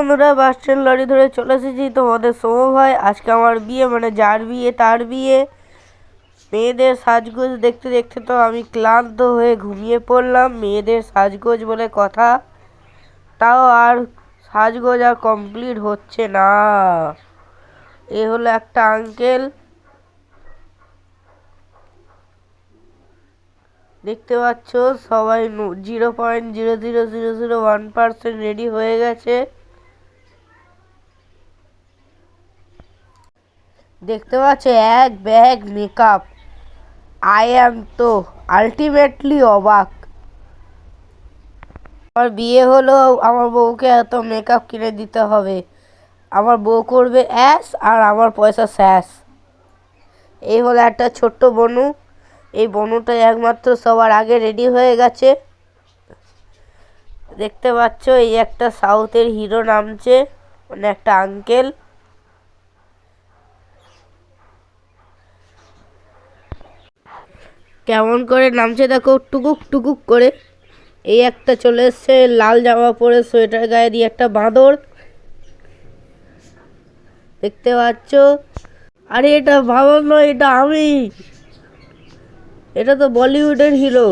বন্ধুরা, bus stand lorry ধরে চলে এসেছি তোমাদের সোম ভাই। আজকে আমার বিয়ে মানে যার বিয়ে, তার বিয়ে। মেয়েদের সাজগোজ দেখতে দেখতে তো আমি ক্লান্ত হয়ে ঘুমিয়ে পড়লাম। মেয়েদের সাজগোজ বলে কথা। তাও আর সাজগোজ আর কমপ্লিট হচ্ছে না। এ হলো একটা আঙ্কেল দেখতে পাচ্ছ, সবাই zero point zero zero zero zero one percent ready হয়ে গেছে। দেখতে পাচ্ছ, এক ব্যাগ মেকআপ আই অ্যাম তো আলটিমেটলি অবাক। আমার বিয়ে হলো, আমার বউকে এত মেকআপ কিনে দিতে হবে। আমার বউ করবে অ্যাস আর আমার পয়সা স্যাস এই হলো একটা ছোট্ট বনু। এই বনুটা একমাত্র সবার আগে রেডি হয়ে গেছে। দেখতে পাচ্ছ, এই একটা সাউথের হিরো নামছে মানে একটা আঙ্কেল কেমন করে নামছে দেখো, টুকুক টুকুক করে। এই একটা চলে এসছে, লাল জামা পরে সোয়েটার গায়ে দিয়ে একটা বাঁদর। দেখতে পাচ্ছ? আরে এটা ভালো নয়, এটা আমি। এটা তো বলিউডের হিরো।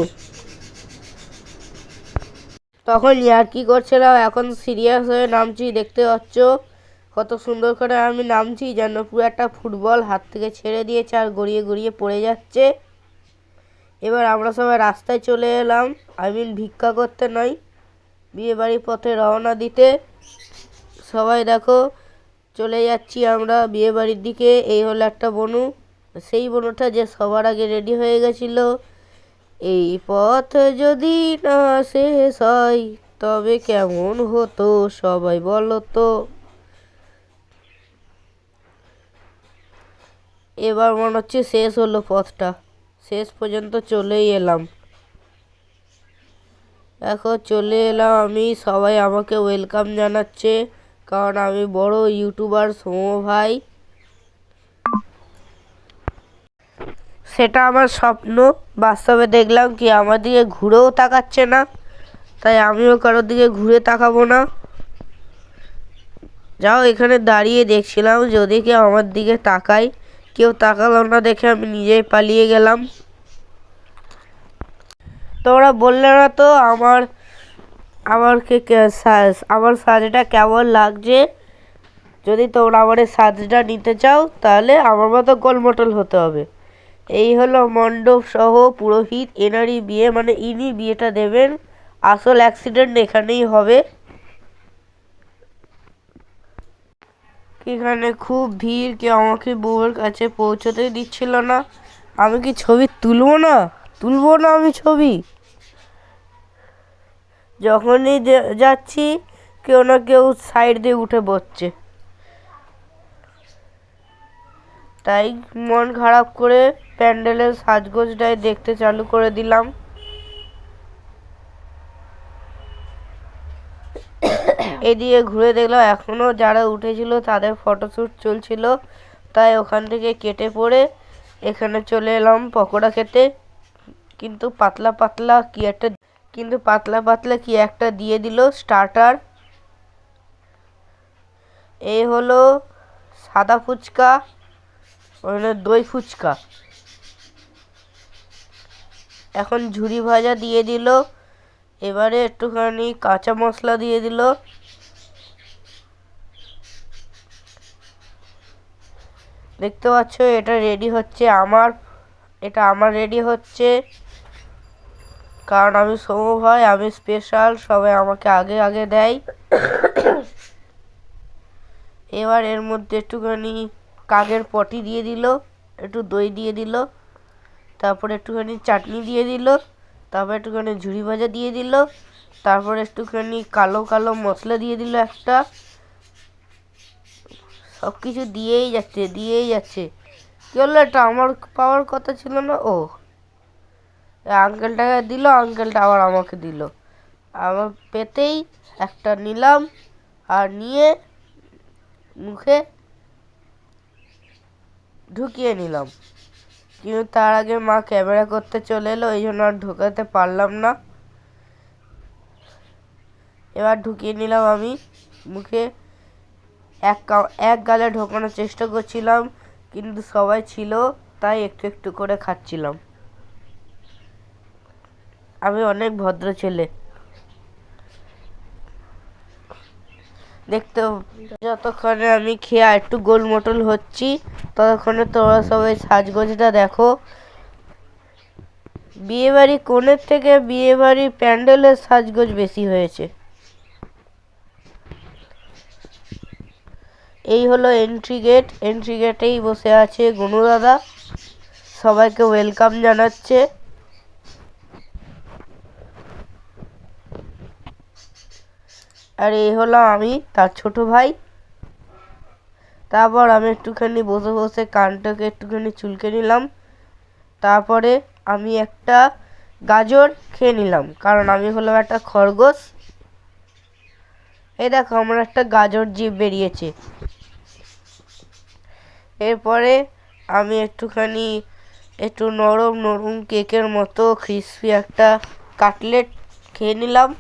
তখন ইয়ার কি করছিলাম এখন সিরিয়াস হয়ে নামছি, দেখতে পাচ্ছ? কত সুন্দর করে আমি নামছি, যেন পুরো একটা ফুটবল হাত থেকে ছেড়ে দিয়েছে আর গড়িয়ে গড়িয়ে পড়ে যাচ্ছে। এবার আমরা সবাই রাস্তায় চলে এলাম। আই মিন ভিক্ষা করতে নয়। বিয়ে বাড়ির পথে রওনা দিতে। সবাই দেখো, চলে যাচ্ছি আমরা বিয়ে বাড়ির দিকে। এই হলো একটা বনু। সেই বনুটা যে সবার আগে রেডি হয়ে গেছিল। এই পথ যদি না শেষ হয়, তবে কেমন হতো সবাই বলো তো? এবার মনে হচ্ছে শেষ হলো পথটা। শেষ পর্যন্ত চলেই এলাম। এখন চলে এলাম আমি। সবাই আমাকে ওয়েলকাম জানাচ্ছে, কারণ আমি বড় ইউটিউবার সোম ভাই। সেটা আমার স্বপ্ন। বাস্তবে দেখলাম কি, আমার দিকে ঘুরেও তাকাচ্ছে না, তাই আমিও কারোর দিকে ঘুরে তাকাবো না। যাও, এখানে দাঁড়িয়ে দেখছিলাম যদি কেউ আমার দিকে তাকায়। কেউ তাকালো না দেখে আমি নিজেই পালিয়ে গেলাম। তোমরা বললে না তো আমার আমার আমার সাজটা কেমন লাগছে? যদি তোমরা আমার এই সাজটা নিতে চাও, তাহলে আমার মতো গোলমটল হতে হবে। এই হলো মণ্ডপ সহ পুরোহিত, এনারই বিয়ে মানে ইনি বিয়েটা দেবেন। আসল অ্যাক্সিডেন্ট এখানেই হবে। এখানে খুব ভিড়, কেউ আমাকে বউয়ের কাছে পৌঁছতে দিচ্ছিল না। আমি কি ছবি তুলবো না? তুলবো না আমি ছবি? যখনই যাচ্ছি, কেউ না কেউ সাইড দিয়ে উঠে বসছে। তাই মন খারাপ করে প্যান্ডেলের সাজগোজটাই দেখতে চালু করে দিলাম। এদিকে ঘুরে দেখলাম এখনও যারা উঠেছিল তাদের ফটোশ্যুট চলছিল। তাই ওখান থেকে কেটে পড়ে এখানে চলে এলাম পকোড়া খেতে। কিন্তু পাতলা পাতলা কি একটা, কিন্তু পাতলা পাতলা কি একটা দিয়ে দিল স্টার্টার এই হলো সাদা ফুচকা হলো দই ফুচকা। এখন ঝুরি ভাজা দিয়ে দিল। এবারে একটুখানি কাঁচা মশলা দিয়ে দিল। দেখতে পাচ্ছ, এটা রেডি হচ্ছে আমার, এটা আমার রেডি হচ্ছে। কারণ আমি সৌম ভাই, আমি স্পেশাল সবাই আমাকে আগে আগে দেয়। এবার এর মধ্যে একটুখানি কাগের পটি দিয়ে দিল, একটু দই দিয়ে দিল, তারপর একটুখানি চাটনি দিয়ে দিল, তারপর একটুখানি ঝুড়ি ভাজা দিয়ে দিল, তারপর একটুখানি কালো কালো মশলা দিয়ে দিল একটা। সব কিছু দিয়েই যাচ্ছে দিয়েই যাচ্ছে। কী হলো এটা? আমার পাওয়ার কথা ছিল না? ও। আঙ্কেলটাকে দিল আঙ্কেলটা আবার আমাকে দিল। আমার পেতেই একটা নিলাম আর নিয়ে মুখে ঢুকিয়ে নিলাম। কিন্তু তার আগে মা ক্যামেরা করতে চলে এলো, এই জন্য আর ঢোকাতে পারলাম না। এবার ঢুকিয়ে নিলাম আমি মুখে। এক এক গালে ঢোকানোর চেষ্টা করছিলাম, কিন্তু সবাই ছিল, তাই একটু একটু করে খাচ্ছিলাম। আমি অনেক ভদ্র ছেলে। দেখতে যতক্ষণে আমি খেয়ে একটু মোটল হচ্ছি, ততক্ষণে তোমরা সবাই সাজগোজটা দেখো। বিয়েবাড়ি কোণের থেকে বিয়ে বাড়ি প্যান্ডেলের সাজগোজ বেশি হয়েছে। এই হলো এন্ট্রি গেট এন্ট্রি গেটেই বসে আছে গনু দাদা। সবাইকে ওয়েলকাম জানাচ্ছে। আর এই হলো আমি, তার ছোট ভাই। তারপর আমি একটুখানি বসে বসে কানটাকে একটুখানি চুলকে নিলাম। তারপরে আমি একটা গাজর খেয়ে নিলাম, কারণ আমি হলাম একটা খরগোশ। এই দেখো, আমার একটা গাজর জিভ বেরিয়েছে। এরপরে আমি একটুখানি একটু নরম নরম কেকের মতো ক্রিসপি একটা কাটলেট খেয়ে নিলাম।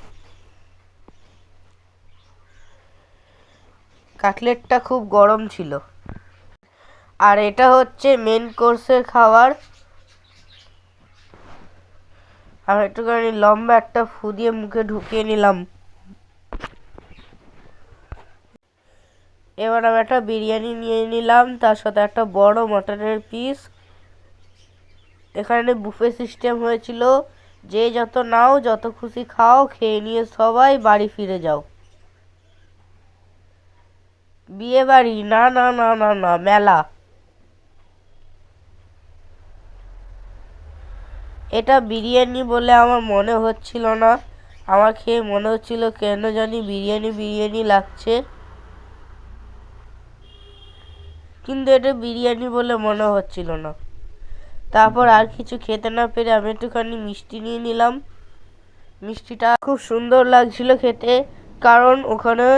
কাটলেটটা খুব গরম ছিল। আর এটা হচ্ছে মেন কোর্সের খাবার। আমি একটুখানি লম্বা একটা ফু দিয়ে মুখে ঢুকিয়ে নিলাম। এবার আমি একটা বিরিয়ানি নিয়ে নিলাম, তার সাথে একটা বড় মটনের পিস এখানে বুফে সিস্টেম হয়েছিল, যে যত নাও, যত খুশি খাও, খেয়ে নিয়ে সবাই বাড়ি ফিরে যাও। বিয়ে বাড়ি? না না না না না, মেলা। এটা বিরিয়ানি বলে আমার মনে হচ্ছিল না। আমার খেয়ে মনে হচ্ছিল কেন জানি বিরিয়ানি বিরিয়ানি লাগছে। কিন্তু এটা বিরিয়ানি বলে মনে হচ্ছিল না। তারপর আর কিছু খেতে না পেরে আমি একটুখানি মিষ্টি নিয়ে নিলাম। মিষ্টিটা খুব সুন্দর লাগছিল খেতে, কারণ ওখানে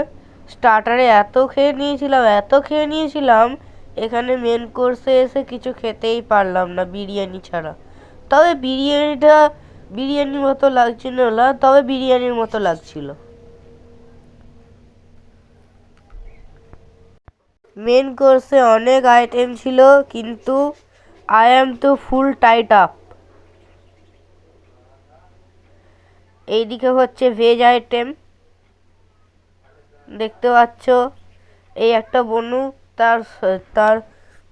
স্টার্টারে এত খেয়ে নিয়েছিলাম, এত খেয়ে নিয়েছিলাম, এখানে মেন কোর্সে এসে কিছু খেতেই পারলাম না বিরিয়ানি ছাড়া। তবে বিরিয়ানিটা, বিরিয়ানির মতো লাগছিল না, তবে বিরিয়ানির মতো লাগছিল। মেন কোর্সে অনেক আইটেম ছিল, কিন্তু আই অ্যাম তো ফুল টাইট আপ এইদিকে হচ্ছে ভেজ আইটেম দেখতে পাচ্ছ, এই একটা বনু, তার তার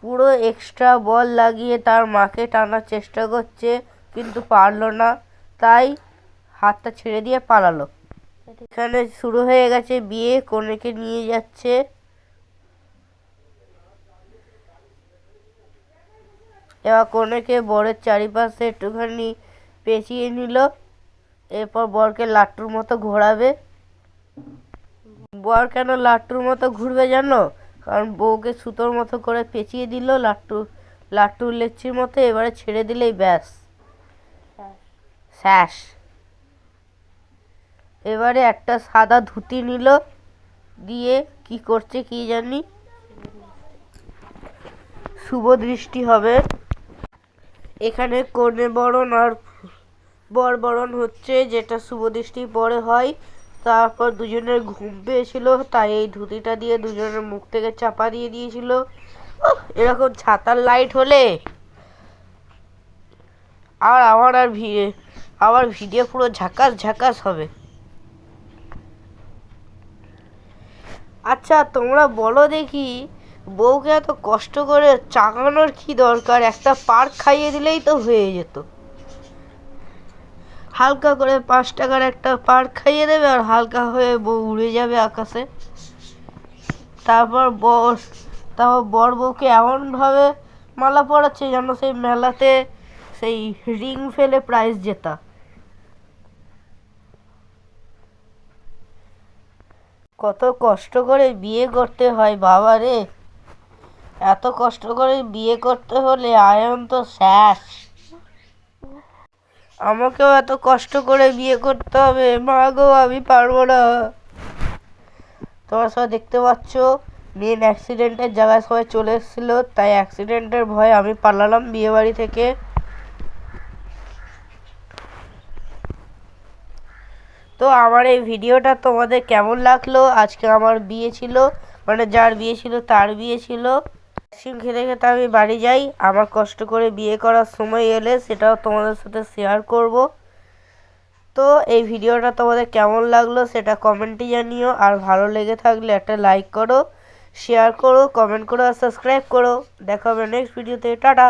পুরো এক্সট্রা বল লাগিয়ে তার মাকে টানার চেষ্টা করছে, কিন্তু পারল না। তাই হাতটা ছেড়ে দিয়ে পালালো। এখানে শুরু হয়ে গেছে, বিয়ে, কনেকে নিয়ে যাচ্ছে। এবার কনেকে বরের চারিপাশে একটুখানি পেঁচিয়ে নিল। এরপর বরকে লাট্টুর মতো ঘোরাবে। বর কেন লাট্টুর মতো ঘুরবে জানো? কারণ বউকে সুতোর মতো করে পেঁচিয়ে দিল লাট্টু। লাট্টুর লেচির মতো এবারে ছেড়ে দিলেই ব্যাস। স্যাস। এবারে একটা সাদা ধুতি নিল। দিয়ে কি করছে কি জানি? শুভ দৃষ্টি হবে। এখানে কনে বরণ আর বর বরণ হচ্ছে, যেটা শুভ দৃষ্টির পরে হয়। তারপর দুজনের ঘুম পেয়েছিল, তাই এই ধুতিটা দিয়ে দুজনের মুখ থেকে চাপা দিয়ে দিয়েছিল। এরকম ছাতার লাইট হলে আর আমার আর ভিড়ে আমার ভিডিও পুরো ঝাকাস ঝাকাস হবে। আচ্ছা তোমরা বলো দেখি বউকে এত কষ্ট করে চাকানোর কি দরকার? একটা পার্ক খাইয়ে দিলেই তো হয়ে যেত। হালকা করে পাঁচ টাকার একটা পার্ক খাইয়ে দেবে আর হালকা হয়ে বউ উড়ে যাবে আকাশে। তারপর বর তারপর বর বউকে এমনভাবে মালা পড়াচ্ছে যেন সেই মেলাতে সেই রিং ফেলে প্রাইজ জেতা। কত কষ্ট করে বিয়ে করতে হয় বাবা রে। এত কষ্ট করে বিয়ে করতে হলে আয়ন তো শেষ। আমাকেও এত কষ্ট করে বিয়ে করতে হবে, মা গো, আমি পারব না। তোমরা সবাই দেখতে পাচ্ছ মেন অ্যাক্সিডেন্টের জায়গায় সবাই চলে এসেছিল, তাই অ্যাক্সিডেন্টের ভয়ে আমি পালালাম বিয়ে বাড়ি থেকে। তো আমার এই ভিডিওটা তোমাদের কেমন লাগল? আজকে আমার বিয়ে ছিল মানে যার বিয়ে ছিল তার বিয়ে ছিল। আইসক্রিম খেতে খেতে আমি বাড়ি যাই। আমার কষ্ট করে বিয়ে করার সময় এলে সেটাও তোমাদের সাথে শেয়ার করব। তো এই ভিডিওটা তোমাদের কেমন লাগল সেটা কমেন্টে জানিও। আর ভালো লেগে থাকলে একটা লাইক করো শেয়ার করো কমেন্ট করো আর সাবস্ক্রাইব করো। দেখা হবে নেক্সট ভিডিওতে টাটা!